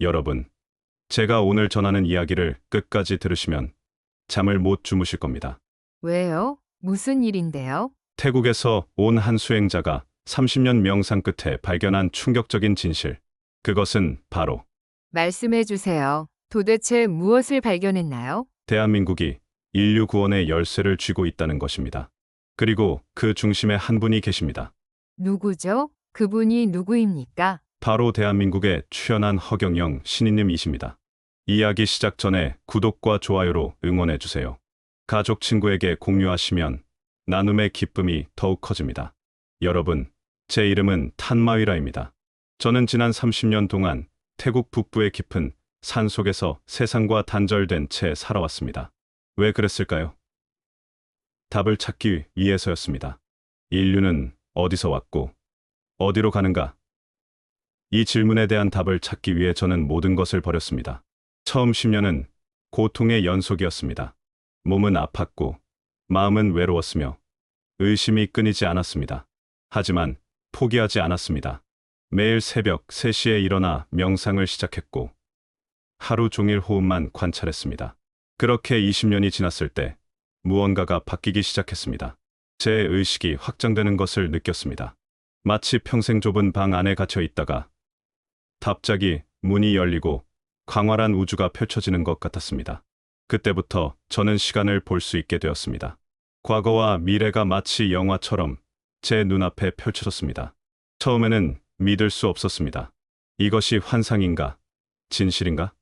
여러분, 제가 오늘 전하는 이야기를 끝까지 들으시면 잠을 못 주무실 겁니다. 왜요? 무슨 일인데요? 태국에서 온 한 수행자가 30년 명상 끝에 발견한 충격적인 진실. 그것은 바로 말씀해 주세요. 도대체 무엇을 발견했나요? 대한민국이 인류 구원의 열쇠를 쥐고 있다는 것입니다. 그리고 그 중심에 한 분이 계십니다. 누구죠? 그분이 누구입니까? 바로 대한민국의 출연한 허경영 신인님이십니다. 이야기 시작 전에 구독과 좋아요로 응원해 주세요. 가족 친구에게 공유하시면 나눔의 기쁨이 더욱 커집니다. 여러분, 제 이름은 탄마위라입니다. 저는 지난 30년 동안 태국 북부의 깊은 산 속에서 세상과 단절된 채 살아왔습니다. 왜 그랬을까요? 답을 찾기 위해서였습니다. 인류는 어디서 왔고 어디로 가는가? 이 질문에 대한 답을 찾기 위해 저는 모든 것을 버렸습니다. 처음 10년은 고통의 연속이었습니다. 몸은 아팠고 마음은 외로웠으며 의심이 끊이지 않았습니다. 하지만 포기하지 않았습니다. 매일 새벽 3시에 일어나 명상을 시작했고 하루 종일 호흡만 관찰했습니다. 그렇게 20년이 지났을 때 무언가가 바뀌기 시작했습니다. 제 의식이 확장되는 것을 느꼈습니다. 마치 평생 좁은 방 안에 갇혀 있다가 갑자기 문이 열리고 광활한 우주가 펼쳐지는 것 같았습니다. 그때부터 저는 시간을 볼 수 있게 되었습니다. 과거와 미래가 마치 영화처럼 제 눈앞에 펼쳐졌습니다. 처음에는 믿을 수 없었습니다. 이것이 환상인가? 진실인가?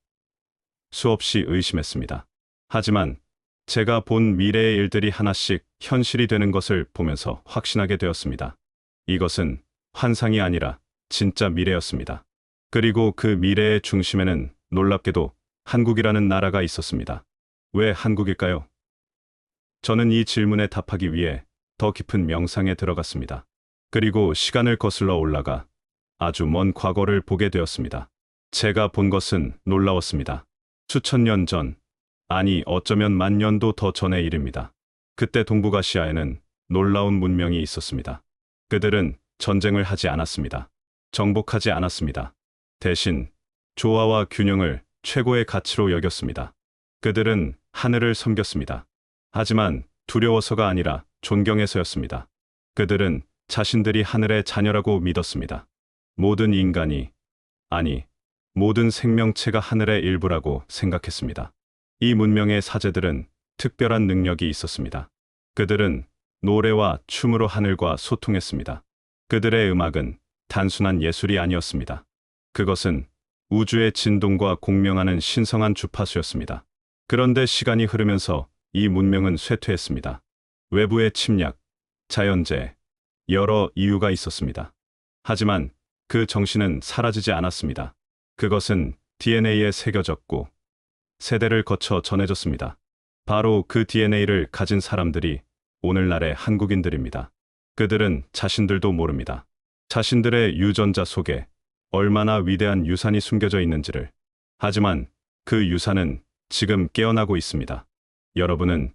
수없이 의심했습니다. 하지만 제가 본 미래의 일들이 하나씩 현실이 되는 것을 보면서 확신하게 되었습니다. 이것은 환상이 아니라 진짜 미래였습니다. 그리고 그 미래의 중심에는 놀랍게도 한국이라는 나라가 있었습니다. 왜 한국일까요? 저는 이 질문에 답하기 위해 더 깊은 명상에 들어갔습니다. 그리고 시간을 거슬러 올라가 아주 먼 과거를 보게 되었습니다. 제가 본 것은 놀라웠습니다. 수천 년 전, 아니 어쩌면 만 년도 더 전의 일입니다. 그때 동북아시아에는 놀라운 문명이 있었습니다. 그들은 전쟁을 하지 않았습니다. 정복하지 않았습니다. 대신 조화와 균형을 최고의 가치로 여겼습니다. 그들은 하늘을 섬겼습니다. 하지만 두려워서가 아니라 존경해서였습니다. 그들은 자신들이 하늘의 자녀라고 믿었습니다. 모든 인간이, 아니, 모든 생명체가 하늘의 일부라고 생각했습니다. 이 문명의 사제들은 특별한 능력이 있었습니다. 그들은 노래와 춤으로 하늘과 소통했습니다. 그들의 음악은 단순한 예술이 아니었습니다. 그것은 우주의 진동과 공명하는 신성한 주파수였습니다. 그런데 시간이 흐르면서 이 문명은 쇠퇴했습니다. 외부의 침략, 자연재해, 여러 이유가 있었습니다. 하지만 그 정신은 사라지지 않았습니다. 그것은 DNA에 새겨졌고 세대를 거쳐 전해졌습니다. 바로 그 DNA를 가진 사람들이 오늘날의 한국인들입니다. 그들은 자신들도 모릅니다. 자신들의 유전자 속에 얼마나 위대한 유산이 숨겨져 있는지를. 하지만 그 유산은 지금 깨어나고 있습니다. 여러분은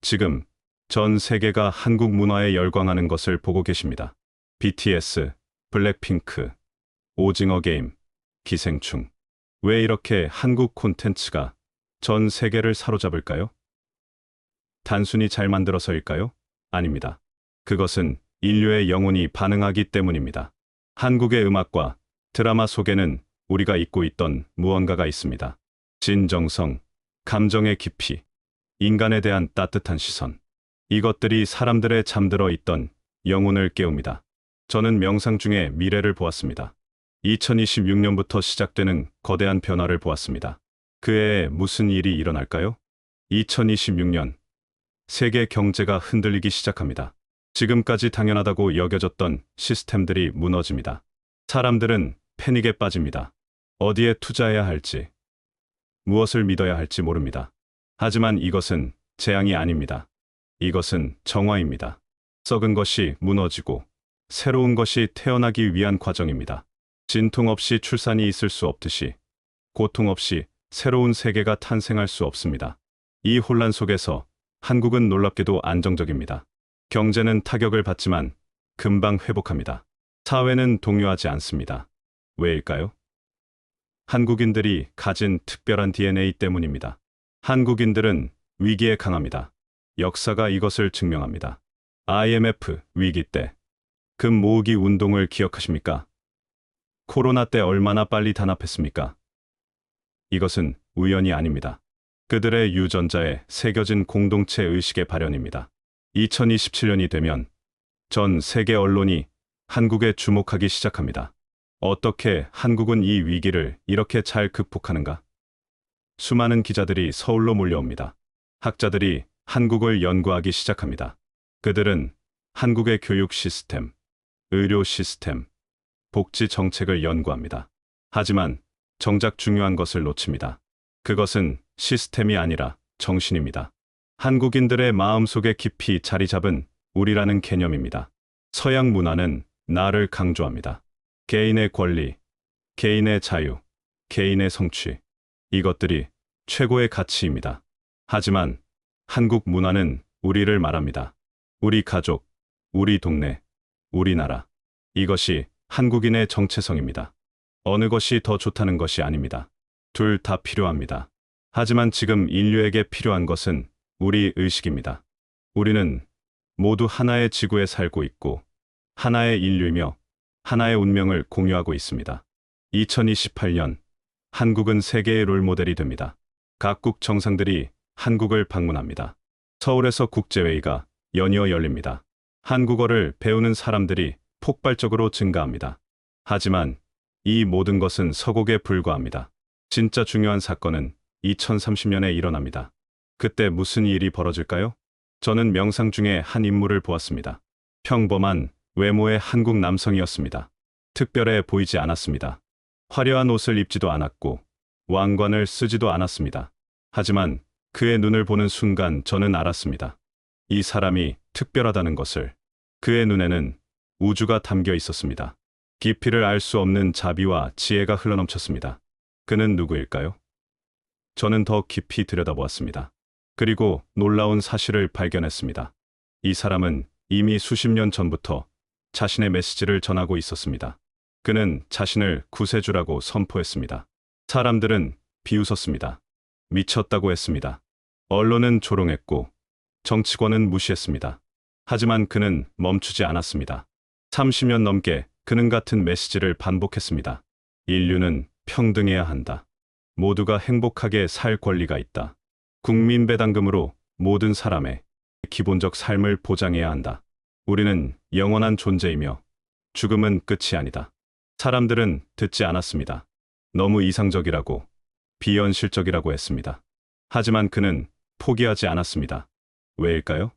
지금 전 세계가 한국 문화에 열광하는 것을 보고 계십니다. BTS, 블랙핑크, 오징어 게임, 기생충. 왜 이렇게 한국 콘텐츠가 전 세계를 사로잡을까요? 단순히 잘 만들어서일까요? 아닙니다. 그것은 인류의 영혼이 반응하기 때문입니다. 한국의 음악과 드라마 속에는 우리가 잊고 있던 무언가가 있습니다. 진정성, 감정의 깊이, 인간에 대한 따뜻한 시선. 이것들이 사람들의 잠들어 있던 영혼을 깨웁니다. 저는 명상 중에 미래를 보았습니다. 2026년부터 시작되는 거대한 변화를 보았습니다. 그 해에 무슨 일이 일어날까요? 2026년 세계 경제가 흔들리기 시작합니다. 지금까지 당연하다고 여겨졌던 시스템들이 무너집니다. 사람들은 패닉에 빠집니다. 어디에 투자해야 할지, 무엇을 믿어야 할지 모릅니다. 하지만 이것은 재앙이 아닙니다. 이것은 정화입니다. 썩은 것이 무너지고 새로운 것이 태어나기 위한 과정입니다. 진통 없이 출산이 있을 수 없듯이 고통 없이 새로운 세계가 탄생할 수 없습니다. 이 혼란 속에서 한국은 놀랍게도 안정적입니다. 경제는 타격을 받지만 금방 회복합니다. 사회는 동요하지 않습니다. 왜일까요? 한국인들이 가진 특별한 DNA 때문입니다. 한국인들은 위기에 강합니다. 역사가 이것을 증명합니다. IMF 위기 때 금 모으기 운동을 기억하십니까? 코로나 때 얼마나 빨리 단합했습니까? 이것은 우연이 아닙니다. 그들의 유전자에 새겨진 공동체 의식의 발현입니다. 2027년이 되면 전 세계 언론이 한국에 주목하기 시작합니다. 어떻게 한국은 이 위기를 이렇게 잘 극복하는가? 수많은 기자들이 서울로 몰려옵니다. 학자들이 한국을 연구하기 시작합니다. 그들은 한국의 교육 시스템, 의료 시스템, 복지 정책을 연구합니다. 하지만 정작 중요한 것을 놓칩니다. 그것은 시스템이 아니라 정신입니다. 한국인들의 마음속에 깊이 자리 잡은 우리라는 개념입니다. 서양 문화는 나를 강조합니다. 개인의 권리, 개인의 자유, 개인의 성취. 이것들이 최고의 가치입니다. 하지만 한국 문화는 우리를 말합니다. 우리 가족, 우리 동네, 우리나라. 이것이 한국인의 정체성입니다. 어느 것이 더 좋다는 것이 아닙니다. 둘 다 필요합니다. 하지만 지금 인류에게 필요한 것은 우리 의식입니다. 우리는 모두 하나의 지구에 살고 있고 하나의 인류이며 하나의 운명을 공유하고 있습니다. 2028년 한국은 세계의 롤모델이 됩니다. 각국 정상들이 한국을 방문합니다. 서울에서 국제회의가 연이어 열립니다. 한국어를 배우는 사람들이 폭발적으로 증가합니다. 하지만 이 모든 것은 서곡에 불과합니다. 진짜 중요한 사건은 2030년에 일어납니다. 그때 무슨 일이 벌어질까요? 저는 명상 중에 한 인물을 보았습니다. 평범한 외모의 한국 남성이었습니다. 특별해 보이지 않았습니다. 화려한 옷을 입지도 않았고 왕관을 쓰지도 않았습니다. 하지만 그의 눈을 보는 순간 저는 알았습니다. 이 사람이 특별하다는 것을. 그의 눈에는 우주가 담겨 있었습니다. 깊이를 알 수 없는 자비와 지혜가 흘러넘쳤습니다. 그는 누구일까요? 저는 더 깊이 들여다보았습니다. 그리고 놀라운 사실을 발견했습니다. 이 사람은 이미 수십 년 전부터 자신의 메시지를 전하고 있었습니다. 그는 자신을 구세주라고 선포했습니다. 사람들은 비웃었습니다. 미쳤다고 했습니다. 언론은 조롱했고 정치권은 무시했습니다. 하지만 그는 멈추지 않았습니다. 30년 넘게 그는 같은 메시지를 반복했습니다. 인류는 평등해야 한다. 모두가 행복하게 살 권리가 있다. 국민 배당금으로 모든 사람의 기본적 삶을 보장해야 한다. 우리는 영원한 존재이며 죽음은 끝이 아니다. 사람들은 듣지 않았습니다. 너무 이상적이라고, 비현실적이라고 했습니다. 하지만 그는 포기하지 않았습니다. 왜일까요?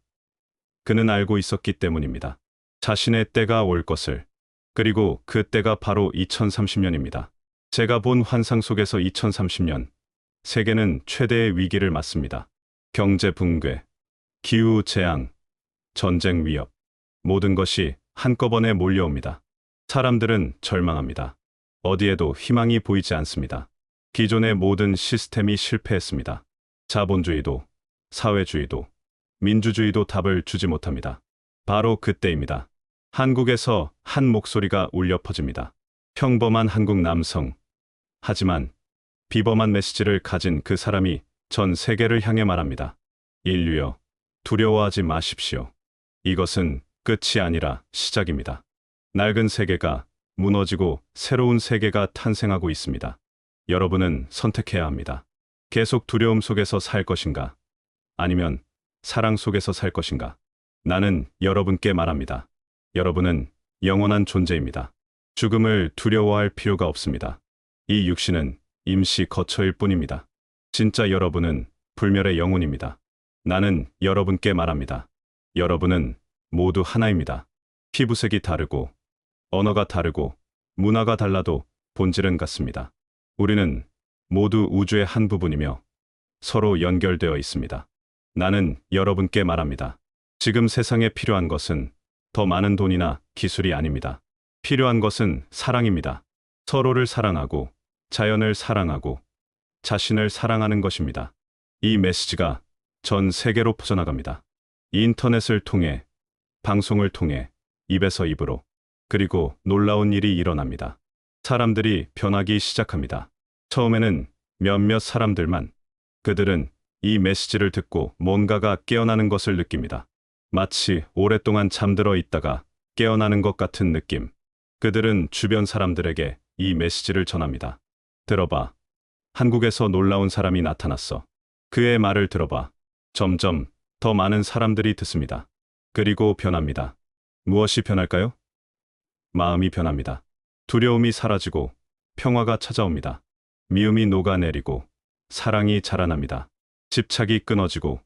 그는 알고 있었기 때문입니다. 자신의 때가 올 것을. 그리고 그 때가 바로 2030년입니다. 제가 본 환상 속에서 2030년, 세계는 최대의 위기를 맞습니다. 경제 붕괴, 기후 재앙, 전쟁 위협, 모든 것이 한꺼번에 몰려옵니다. 사람들은 절망합니다. 어디에도 희망이 보이지 않습니다. 기존의 모든 시스템이 실패했습니다. 자본주의도, 사회주의도, 민주주의도 답을 주지 못합니다. 바로 그때입니다. 한국에서 한 목소리가 울려 퍼집니다. 평범한 한국 남성. 하지만 비범한 메시지를 가진 그 사람이 전 세계를 향해 말합니다. 인류여, 두려워하지 마십시오. 이것은 끝이 아니라 시작입니다. 낡은 세계가 무너지고 새로운 세계가 탄생하고 있습니다. 여러분은 선택해야 합니다. 계속 두려움 속에서 살 것인가? 아니면 사랑 속에서 살 것인가? 나는 여러분께 말합니다. 여러분은 영원한 존재입니다. 죽음을 두려워할 필요가 없습니다. 이 육신은 임시 거처일 뿐입니다. 진짜 여러분은 불멸의 영혼입니다. 나는 여러분께 말합니다. 여러분은 모두 하나입니다. 피부색이 다르고, 언어가 다르고, 문화가 달라도 본질은 같습니다. 우리는 모두 우주의 한 부분이며 서로 연결되어 있습니다. 나는 여러분께 말합니다. 지금 세상에 필요한 것은 더 많은 돈이나 기술이 아닙니다. 필요한 것은 사랑입니다. 서로를 사랑하고, 자연을 사랑하고, 자신을 사랑하는 것입니다. 이 메시지가 전 세계로 퍼져나갑니다. 인터넷을 통해, 방송을 통해, 입에서 입으로, 그리고 놀라운 일이 일어납니다. 사람들이 변하기 시작합니다. 처음에는 몇몇 사람들만 그들은 이 메시지를 듣고 뭔가가 깨어나는 것을 느낍니다. 마치 오랫동안 잠들어 있다가 깨어나는 것 같은 느낌. 그들은 주변 사람들에게 이 메시지를 전합니다. 들어봐. 한국에서 놀라운 사람이 나타났어. 그의 말을 들어봐. 점점 더 많은 사람들이 듣습니다. 그리고 변합니다. 무엇이 변할까요? 마음이 변합니다. 두려움이 사라지고 평화가 찾아옵니다. 미움이 녹아내리고 사랑이 자라납니다. 집착이 끊어지고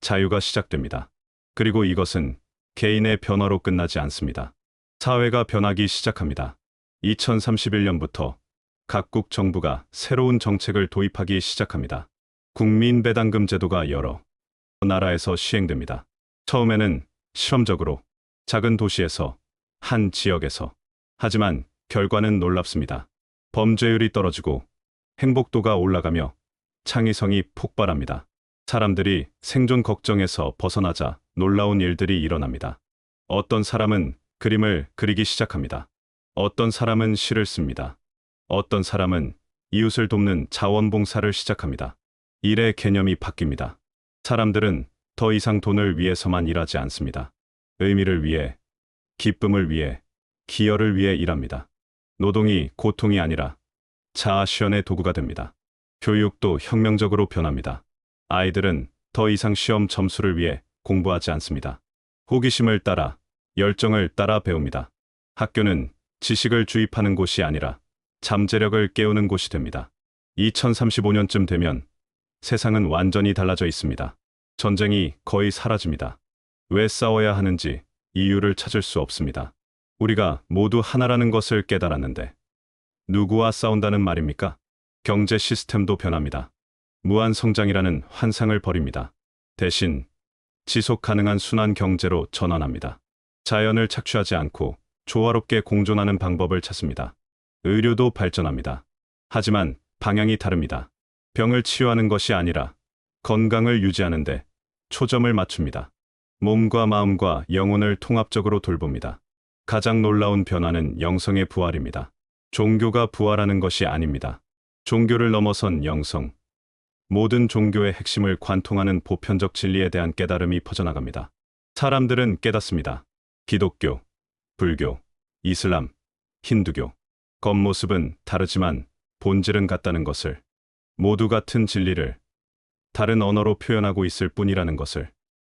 자유가 시작됩니다. 그리고 이것은 개인의 변화로 끝나지 않습니다. 사회가 변하기 시작합니다. 2031년부터 각국 정부가 새로운 정책을 도입하기 시작합니다. 국민 배당금 제도가 여러 나라에서 시행됩니다. 처음에는 실험적으로 작은 도시에서 한 지역에서 하지만 결과는 놀랍습니다. 범죄율이 떨어지고 행복도가 올라가며 창의성이 폭발합니다. 사람들이 생존 걱정에서 벗어나자 놀라운 일들이 일어납니다. 어떤 사람은 그림을 그리기 시작합니다. 어떤 사람은 시를 씁니다. 어떤 사람은 이웃을 돕는 자원봉사를 시작합니다. 일의 개념이 바뀝니다. 사람들은 더 이상 돈을 위해서만 일하지 않습니다. 의미를 위해, 기쁨을 위해, 기여를 위해 일합니다. 노동이 고통이 아니라 자아 실현의 도구가 됩니다. 교육도 혁명적으로 변합니다. 아이들은 더 이상 시험 점수를 위해 공부하지 않습니다. 호기심을 따라, 열정을 따라 배웁니다. 학교는 지식을 주입하는 곳이 아니라 잠재력을 깨우는 곳이 됩니다. 2035년쯤 되면 세상은 완전히 달라져 있습니다. 전쟁이 거의 사라집니다. 왜 싸워야 하는지 이유를 찾을 수 없습니다. 우리가 모두 하나라는 것을 깨달았는데 누구와 싸운다는 말입니까? 경제 시스템도 변합니다. 무한 성장이라는 환상을 버립니다. 대신 지속 가능한 순환 경제로 전환합니다. 자연을 착취하지 않고 조화롭게 공존하는 방법을 찾습니다. 의료도 발전합니다. 하지만 방향이 다릅니다. 병을 치유하는 것이 아니라 건강을 유지하는데 초점을 맞춥니다. 몸과 마음과 영혼을 통합적으로 돌봅니다. 가장 놀라운 변화는 영성의 부활입니다. 종교가 부활하는 것이 아닙니다. 종교를 넘어선 영성. 모든 종교의 핵심을 관통하는 보편적 진리에 대한 깨달음이 퍼져나갑니다. 사람들은 깨닫습니다. 기독교, 불교, 이슬람, 힌두교. 겉모습은 다르지만 본질은 같다는 것을. 모두 같은 진리를 다른 언어로 표현하고 있을 뿐이라는 것을.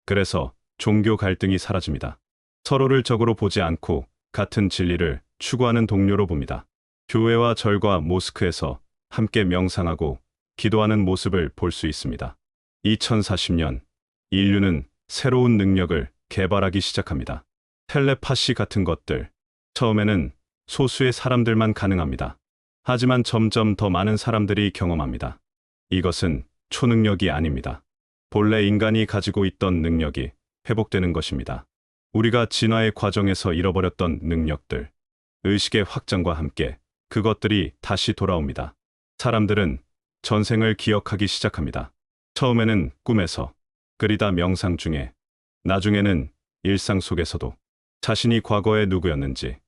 그래서 종교 갈등이 사라집니다. 서로를 적으로 보지 않고 같은 진리를 추구하는 동료로 봅니다. 교회와 절과 모스크에서 함께 명상하고 기도하는 모습을 볼 수 있습니다. 2040년 인류는 새로운 능력을 개발하기 시작합니다. 텔레파시 같은 것들. 처음에는 소수의 사람들만 가능합니다. 하지만 점점 더 많은 사람들이 경험합니다. 이것은 초능력이 아닙니다. 본래 인간이 가지고 있던 능력이 회복되는 것입니다. 우리가 진화의 과정에서 잃어버렸던 능력들, 의식의 확장과 함께 그것들이 다시 돌아옵니다. 사람들은 전생을 기억하기 시작합니다. 처음에는 꿈에서, 그리다 명상 중에, 나중에는 일상 속에서도 자신이 과거에 누구였는지,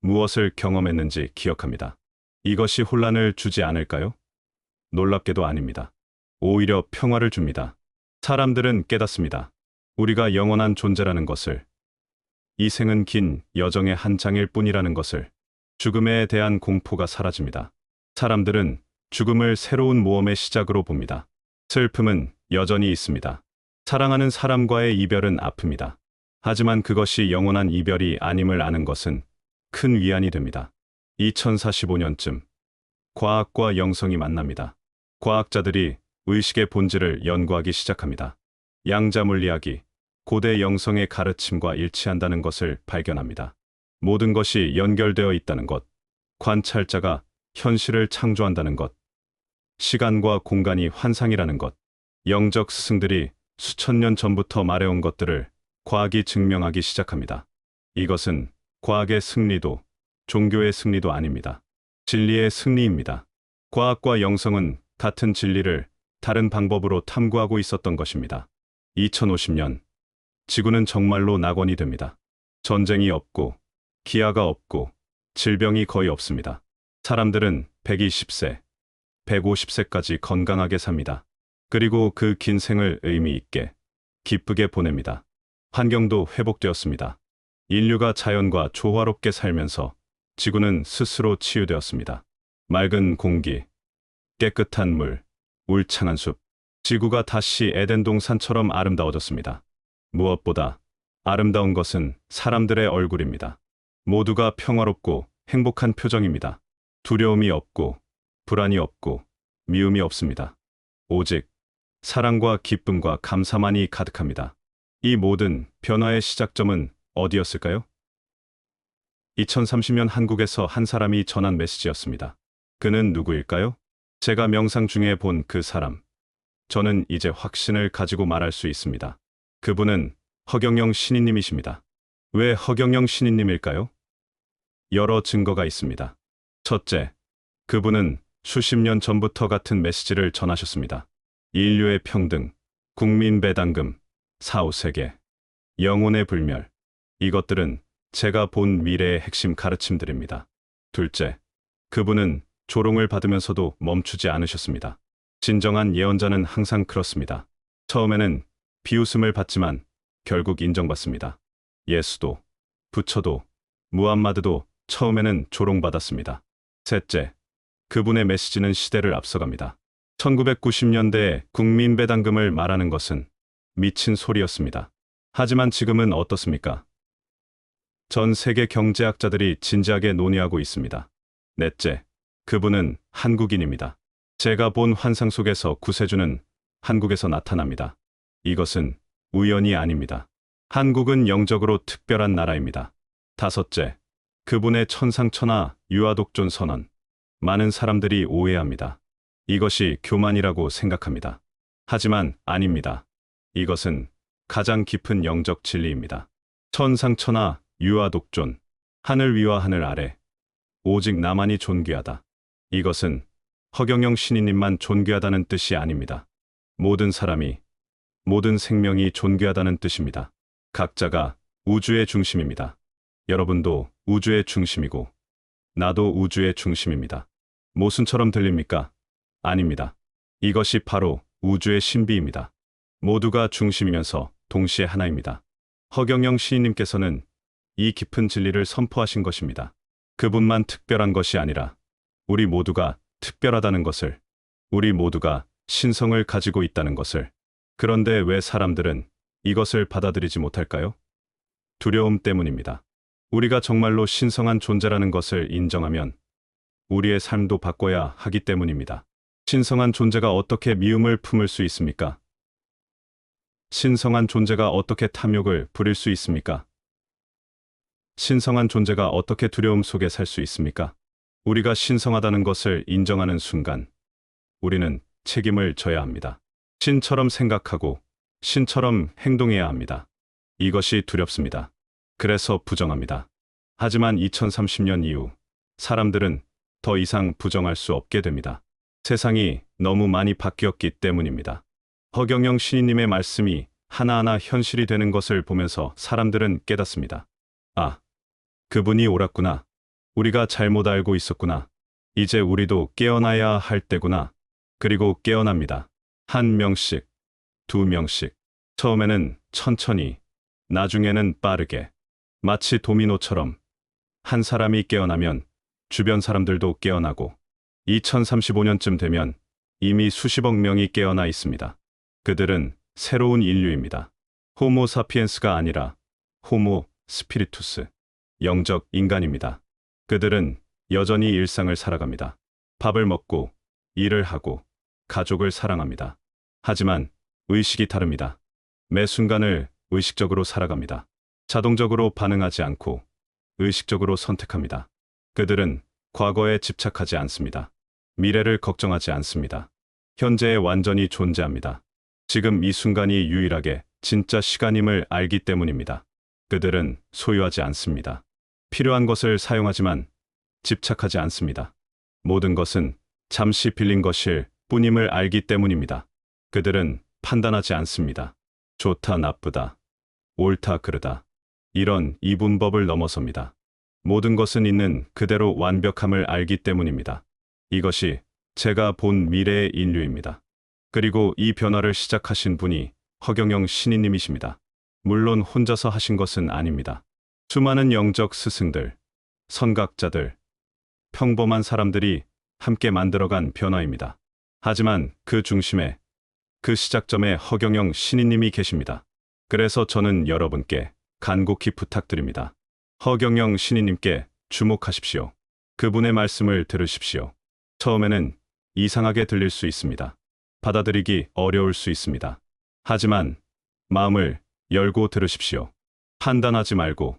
무엇을 경험했는지 기억합니다. 이것이 혼란을 주지 않을까요? 놀랍게도 아닙니다. 오히려 평화를 줍니다. 사람들은 깨닫습니다. 우리가 영원한 존재라는 것을, 이 생은 긴 여정의 한 장일 뿐이라는 것을, 죽음에 대한 공포가 사라집니다. 사람들은 죽음을 새로운 모험의 시작으로 봅니다. 슬픔은 여전히 있습니다. 사랑하는 사람과의 이별은 아픕니다. 하지만 그것이 영원한 이별이 아님을 아는 것은 큰 위안이 됩니다. 2045년쯤 과학과 영성이 만납니다. 과학자들이 의식의 본질을 연구하기 시작합니다. 양자 물리학이 고대 영성의 가르침과 일치한다는 것을 발견합니다. 모든 것이 연결되어 있다는 것, 관찰자가 현실을 창조한다는 것, 시간과 공간이 환상이라는 것, 영적 스승들이 수천 년 전부터 말해온 것들을 과학이 증명하기 시작합니다. 이것은 과학의 승리도 종교의 승리도 아닙니다. 진리의 승리입니다. 과학과 영성은 같은 진리를 다른 방법으로 탐구하고 있었던 것입니다. 2050년 지구는 정말로 낙원이 됩니다. 전쟁이 없고 기아가 없고 질병이 거의 없습니다. 사람들은 120세, 150세까지 건강하게 삽니다. 그리고 그 긴 생을 의미 있게, 기쁘게 보냅니다. 환경도 회복되었습니다. 인류가 자연과 조화롭게 살면서 지구는 스스로 치유되었습니다. 맑은 공기, 깨끗한 물, 울창한 숲, 지구가 다시 에덴 동산처럼 아름다워졌습니다. 무엇보다 아름다운 것은 사람들의 얼굴입니다. 모두가 평화롭고 행복한 표정입니다. 두려움이 없고 불안이 없고 미움이 없습니다. 오직 사랑과 기쁨과 감사만이 가득합니다. 이 모든 변화의 시작점은 어디였을까요? 2030년 한국에서 한 사람이 전한 메시지였습니다. 그는 누구일까요? 제가 명상 중에 본 그 사람. 저는 이제 확신을 가지고 말할 수 있습니다. 그분은 허경영 신인님이십니다. 왜 허경영 신인님일까요? 여러 증거가 있습니다. 첫째, 그분은 수십 년 전부터 같은 메시지를 전하셨습니다. 인류의 평등, 국민 배당금, 사후세계, 영혼의 불멸. 이것들은 제가 본 미래의 핵심 가르침들입니다. 둘째, 그분은 조롱을 받으면서도 멈추지 않으셨습니다. 진정한 예언자는 항상 그렇습니다. 처음에는 비웃음을 받지만 결국 인정받습니다. 예수도, 부처도, 무함마드도 처음에는 조롱받았습니다. 셋째, 그분의 메시지는 시대를 앞서갑니다. 1990년대에 국민 배당금을 말하는 것은 미친 소리였습니다. 하지만 지금은 어떻습니까? 전 세계 경제학자들이 진지하게 논의하고 있습니다. 넷째, 그분은 한국인입니다. 제가 본 환상 속에서 구세주는 한국에서 나타납니다. 이것은 우연이 아닙니다. 한국은 영적으로 특별한 나라입니다. 다섯째, 그분의 천상천하 유아독존 선언. 많은 사람들이 오해합니다. 이것이 교만이라고 생각합니다. 하지만 아닙니다. 이것은 가장 깊은 영적 진리입니다. 천상천하 유아독존. 하늘 위와 하늘 아래. 오직 나만이 존귀하다. 이것은 허경영 신인님만 존귀하다는 뜻이 아닙니다. 모든 사람이, 모든 생명이 존귀하다는 뜻입니다. 각자가 우주의 중심입니다. 여러분도 우주의 중심이고, 나도 우주의 중심입니다. 모순처럼 들립니까? 아닙니다. 이것이 바로 우주의 신비입니다. 모두가 중심이면서 동시에 하나입니다. 허경영 시인님께서는 이 깊은 진리를 선포하신 것입니다. 그분만 특별한 것이 아니라 우리 모두가 특별하다는 것을, 우리 모두가 신성을 가지고 있다는 것을. 그런데 왜 사람들은 이것을 받아들이지 못할까요? 두려움 때문입니다. 우리가 정말로 신성한 존재라는 것을 인정하면 우리의 삶도 바꿔야 하기 때문입니다. 신성한 존재가 어떻게 미움을 품을 수 있습니까? 신성한 존재가 어떻게 탐욕을 부릴 수 있습니까? 신성한 존재가 어떻게 두려움 속에 살 수 있습니까? 우리가 신성하다는 것을 인정하는 순간 우리는 책임을 져야 합니다. 신처럼 생각하고 신처럼 행동해야 합니다. 이것이 두렵습니다. 그래서 부정합니다. 하지만 2030년 이후 사람들은 더 이상 부정할 수 없게 됩니다. 세상이 너무 많이 바뀌었기 때문입니다. 허경영 시인님의 말씀이 하나하나 현실이 되는 것을 보면서 사람들은 깨닫습니다. 아, 그분이 옳았구나. 우리가 잘못 알고 있었구나. 이제 우리도 깨어나야 할 때구나. 그리고 깨어납니다. 한 명씩, 두 명씩. 처음에는 천천히, 나중에는 빠르게. 마치 도미노처럼 한 사람이 깨어나면 주변 사람들도 깨어나고 2035년쯤 되면 이미 수십억 명이 깨어나 있습니다. 그들은 새로운 인류입니다. 호모 사피엔스가 아니라 호모 스피리투스, 영적 인간입니다. 그들은 여전히 일상을 살아갑니다. 밥을 먹고, 일을 하고, 가족을 사랑합니다. 하지만 의식이 다릅니다. 매 순간을 의식적으로 살아갑니다. 자동적으로 반응하지 않고 의식적으로 선택합니다. 그들은 과거에 집착하지 않습니다. 미래를 걱정하지 않습니다. 현재에 완전히 존재합니다. 지금 이 순간이 유일하게 진짜 시간임을 알기 때문입니다. 그들은 소유하지 않습니다. 필요한 것을 사용하지만 집착하지 않습니다. 모든 것은 잠시 빌린 것일 뿐임을 알기 때문입니다. 그들은 판단하지 않습니다. 좋다, 나쁘다, 옳다, 그르다. 이런 이분법을 넘어섭니다. 모든 것은 있는 그대로 완벽함을 알기 때문입니다. 이것이 제가 본 미래의 인류입니다. 그리고 이 변화를 시작하신 분이 허경영 신인님이십니다. 물론 혼자서 하신 것은 아닙니다. 수많은 영적 스승들, 선각자들, 평범한 사람들이 함께 만들어간 변화입니다. 하지만 그 중심에, 그 시작점에 허경영 신인님이 계십니다. 그래서 저는 여러분께 간곡히 부탁드립니다. 허경영 신인님께 주목하십시오. 그분의 말씀을 들으십시오. 처음에는 이상하게 들릴 수 있습니다. 받아들이기 어려울 수 있습니다. 하지만 마음을 열고 들으십시오. 판단하지 말고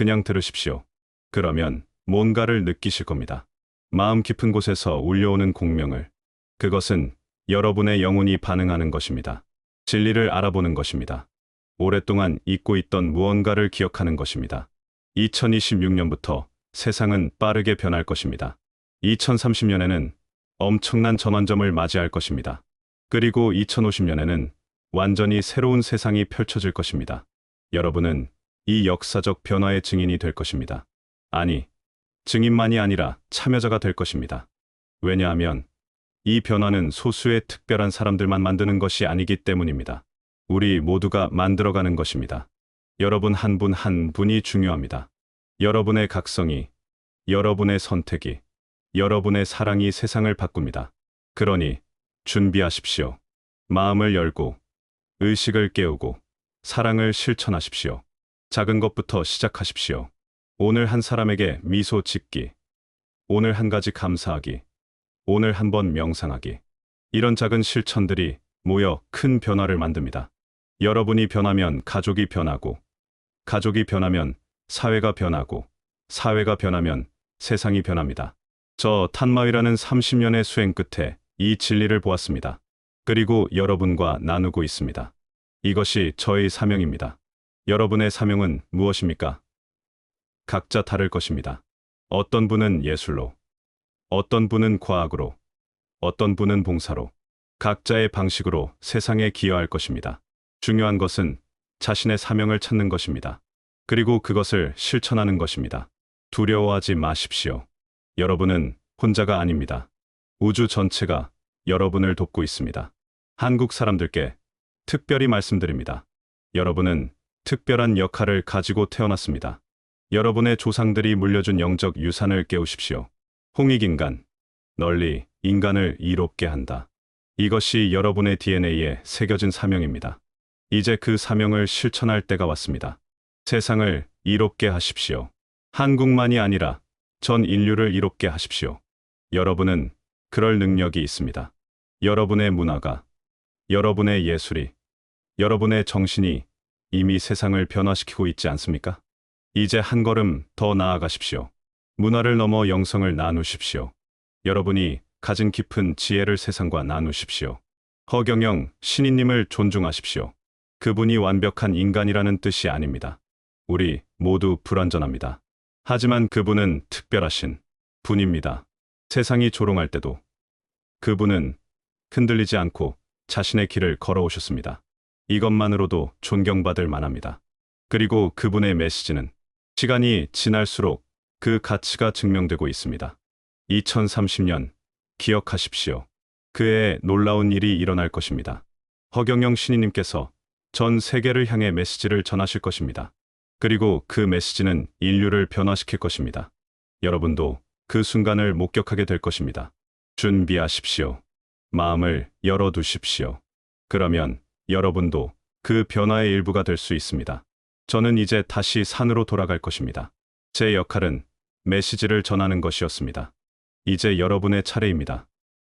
그냥 들으십시오. 그러면 뭔가를 느끼실 겁니다. 마음 깊은 곳에서 울려오는 공명을. 그것은 여러분의 영혼이 반응하는 것입니다. 진리를 알아보는 것입니다. 오랫동안 잊고 있던 무언가를 기억하는 것입니다. 2026년부터 세상은 빠르게 변할 것입니다. 2030년에는 엄청난 전환점을 맞이할 것입니다. 그리고 2050년에는 완전히 새로운 세상이 펼쳐질 것입니다. 여러분은 이 역사적 변화의 증인이 될 것입니다. 아니, 증인만이 아니라 참여자가 될 것입니다. 왜냐하면 이 변화는 소수의 특별한 사람들만 만드는 것이 아니기 때문입니다. 우리 모두가 만들어가는 것입니다. 여러분 한 분 한 분이 중요합니다. 여러분의 각성이, 여러분의 선택이, 여러분의 사랑이 세상을 바꿉니다. 그러니 준비하십시오. 마음을 열고, 의식을 깨우고, 사랑을 실천하십시오. 작은 것부터 시작하십시오. 오늘 한 사람에게 미소 짓기, 오늘 한 가지 감사하기, 오늘 한 번 명상하기. 이런 작은 실천들이 모여 큰 변화를 만듭니다. 여러분이 변하면 가족이 변하고, 가족이 변하면 사회가 변하고, 사회가 변하면 세상이 변합니다. 저 탄마위라는 30년의 수행 끝에 이 진리를 보았습니다. 그리고 여러분과 나누고 있습니다. 이것이 저의 사명입니다. 여러분의 사명은 무엇입니까? 각자 다를 것입니다. 어떤 분은 예술로, 어떤 분은 과학으로, 어떤 분은 봉사로, 각자의 방식으로 세상에 기여할 것입니다. 중요한 것은 자신의 사명을 찾는 것입니다. 그리고 그것을 실천하는 것입니다. 두려워하지 마십시오. 여러분은 혼자가 아닙니다. 우주 전체가 여러분을 돕고 있습니다. 한국 사람들께 특별히 말씀드립니다. 여러분은 특별한 역할을 가지고 태어났습니다. 여러분의 조상들이 물려준 영적 유산을 깨우십시오. 홍익인간, 널리 인간을 이롭게 한다. 이것이 여러분의 DNA에 새겨진 사명입니다. 이제 그 사명을 실천할 때가 왔습니다. 세상을 이롭게 하십시오. 한국만이 아니라 전 인류를 이롭게 하십시오. 여러분은 그럴 능력이 있습니다. 여러분의 문화가, 여러분의 예술이, 여러분의 정신이 이미 세상을 변화시키고 있지 않습니까? 이제 한 걸음 더 나아가십시오. 문화를 넘어 영성을 나누십시오. 여러분이 가진 깊은 지혜를 세상과 나누십시오. 허경영 신인님을 존중하십시오. 그분이 완벽한 인간이라는 뜻이 아닙니다. 우리 모두 불완전합니다. 하지만 그분은 특별하신 분입니다. 세상이 조롱할 때도 그분은 흔들리지 않고 자신의 길을 걸어오셨습니다. 이것만으로도 존경받을 만합니다. 그리고 그분의 메시지는 시간이 지날수록 그 가치가 증명되고 있습니다. 2030년 기억하십시오. 그의 놀라운 일이 일어날 것입니다. 허경영 신이님께서 전 세계를 향해 메시지를 전하실 것입니다. 그리고 그 메시지는 인류를 변화시킬 것입니다. 여러분도 그 순간을 목격하게 될 것입니다. 준비하십시오. 마음을 열어두십시오. 그러면 여러분도 그 변화의 일부가 될 수 있습니다. 저는 이제 다시 산으로 돌아갈 것입니다. 제 역할은 메시지를 전하는 것이었습니다. 이제 여러분의 차례입니다.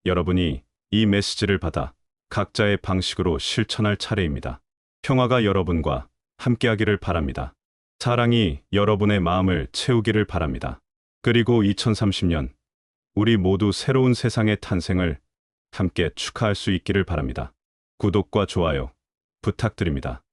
여러분이 이 메시지를 받아 각자의 방식으로 실천할 차례입니다. 평화가 여러분과 함께하기를 바랍니다. 사랑이 여러분의 마음을 채우기를 바랍니다. 그리고 2030년 우리 모두 새로운 세상의 탄생을 함께 축하할 수 있기를 바랍니다. 구독과 좋아요 부탁드립니다.